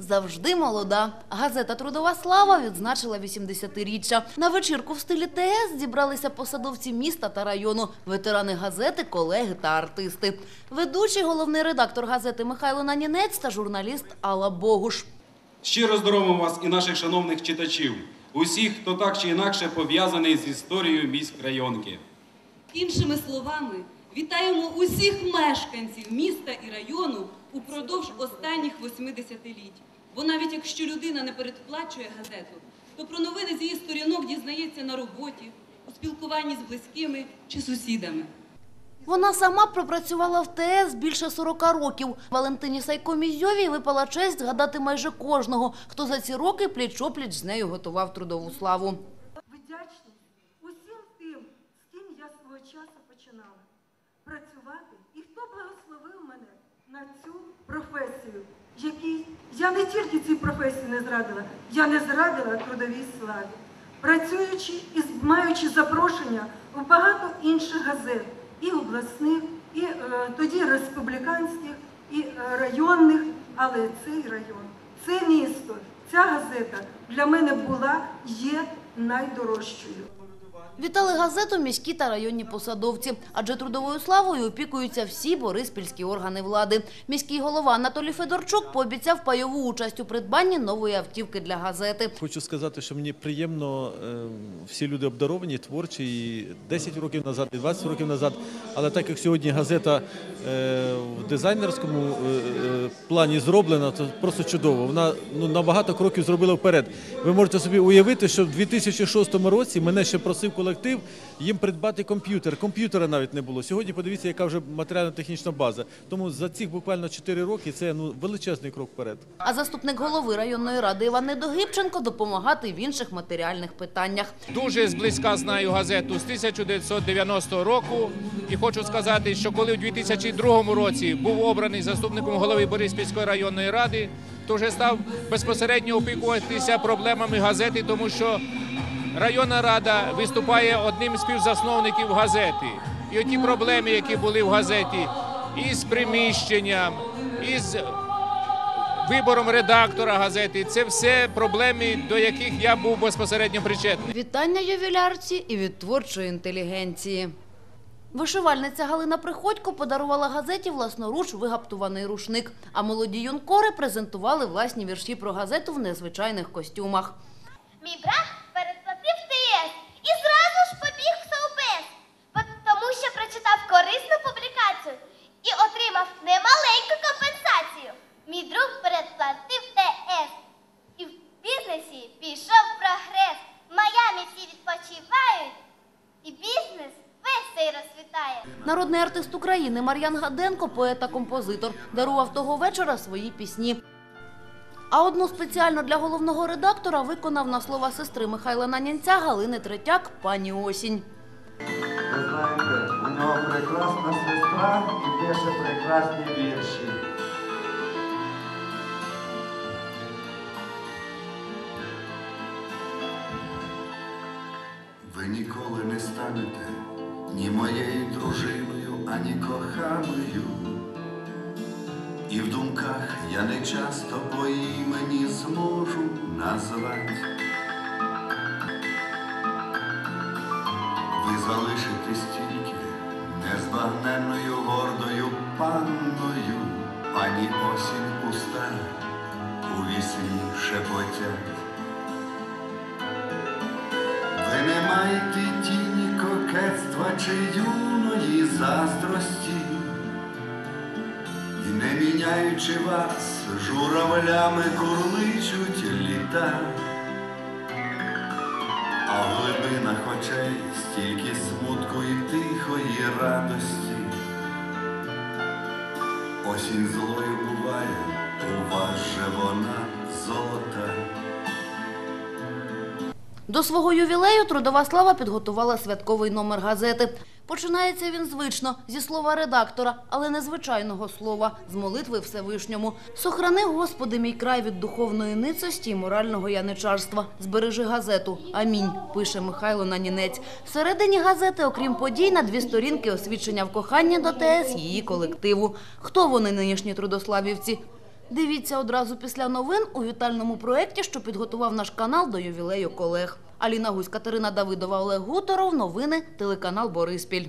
завжди молода. Газета Трудова слава відзначила 80-річчя. На вечірку в стилі ТС зібралися посадовці міста та району, ветерани газети, колеги та артисти. Ведучий головний редактор газети Михайло Нанінець та журналіст Алла Богуш. Щиро здоровимо вас і наших шановних читачів, усіх, хто так чи інакше пов'язаний з історією міськ районки. Іншими словами, вітаємо усіх мешканців міста і району упродовж останніх 80-літь. Бо навіть якщо людина не передплачує газету, то про новини з її сторінок дізнається на роботі, у спілкуванні з близькими чи сусідами. Вона сама пропрацювала в ТС більше 40 років. Валентині Сайко-Мізьовій випала честь згадати майже кожного, хто за ці роки пліч-опліч з нею готував трудову славу. вдячність усім тим, з ким я свого часу починала працювати, і хто благословив мене на цю професію, якій я не тільки цій професії не зрадила, я не зрадила трудовій славі, працюючи і маючи запрошення в багато інших газет, і обласних, і е, тоді республіканських, і е, районних, але цей район, це місто, ця газета для мене була, є найдорожчою. Вітали газету міські та районні посадовці, адже трудовою славою опікуються всі бориспільські органи влади. Міський голова Анатолій Федорчук пообіцяв пайову участь у придбанні нової автівки для газети. Хочу сказати, що мені приємно, е, всі люди обдаровані, творчі, і 10 років назад, і 20 років назад. Але так як сьогодні газета е, в дизайнерському е, е, плані зроблена, то просто чудово. Вона ну, на багато кроків зробила вперед. Ви можете собі уявити, що в 2006 році мене ще просив колектив їм придбати комп'ютер. Комп'ютера навіть не було. Сьогодні подивіться, яка вже матеріально-технічна база. Тому за цих буквально 4 роки це ну, величезний крок вперед. А заступник голови районної ради Іван Недогибченко допомагати в інших матеріальних питаннях. Дуже зблизька знаю газету з 1990 року. І хочу сказати, що коли у 2002 році був обраний заступником голови Бориспільської районної ради, то вже став безпосередньо опікуватися проблемами газети, тому що районна рада виступає одним з співзасновників газети. І оті проблеми, які були в газеті, із приміщенням, із вибором редактора газети, це все проблеми, до яких я був безпосередньо причетний. Вітання ювілярці і від творчої інтелігенції. Вишивальниця Галина Приходько подарувала газеті власноруч вигаптуваний рушник, а молоді юнкори презентували власні вірші про газету в незвичайних костюмах. Мій брат передплатив ТС і зразу ж побіг в Совбез, бо- тому що прочитав корисну публікацію і отримав немаленьку компенсацію. Мій друг передплатив ТС. І в бізнесі пішов прогрес. В Майамі всі відпочивають, і бізнес весь цей розцвітає. Народний артист України Мар'ян Гаденко, поет та композитор, дарував того вечора свої пісні. А одну спеціально для головного редактора виконав на слова сестри Михайла Нанянця Галини Третяк «Пані Осінь». Ви знаєте, у нього прекрасна сестра і пише прекрасні вірші. Ви ніколи не станете ні моєю дружиною, ані коханою. І в думках я не часто по імені зможу назвати. Ви залишитесь тільки незбагненною гордою панною, пані осінь пуста у вісні шепотять. Ви не маєте чи юної заздрості, і не міняючи вас, журавлями курличуть літа. А в глибинах очей стільки смутку і тихої радості. Осінь злою буває, у вас же вона До свого ювілею трудова слава підготувала святковий номер газети. Починається він звично зі слова редактора, але незвичайного слова з молитви Всевишньому. Сохрани, Господи, мій край від духовної ницості і морального яничарства. Збережи газету. Амінь. Пише Михайло Нанінець. Всередині газети, окрім подій, на дві сторінки освідчення в коханні до ТС її колективу. Хто вони нинішні трудославівці? Дивіться одразу після новин у вітальному проєкті, що підготував наш канал до ювілею колег. Аліна Гусь, Катерина Давидова, Олег Гуторов. Новини телеканал Бориспіль.